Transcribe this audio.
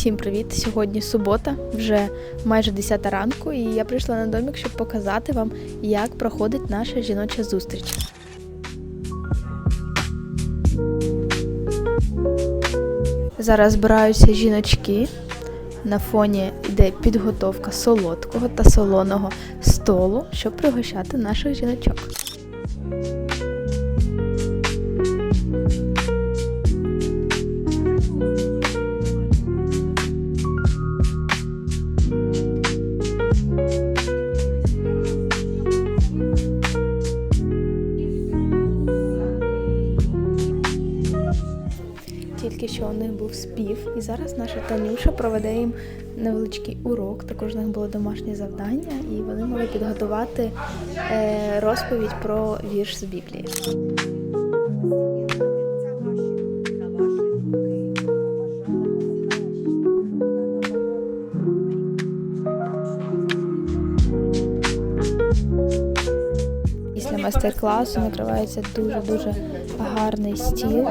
Всім привіт! Сьогодні субота, вже майже 10 ранку, і я прийшла на домик, щоб показати вам, як проходить наша жіноча зустріч. Зараз збираються жіночки. На фоні йде підготовка солодкого та солоного столу, щоб пригощати наших жіночок. Тільки що у них був спів, і зараз наша Танюша проведе їм невеличкий урок. Також у них було домашнє завдання, і вони мали підготувати е, розповідь про вірш з Біблії. Після майстер-класу накривається дуже дуже гарний стіл.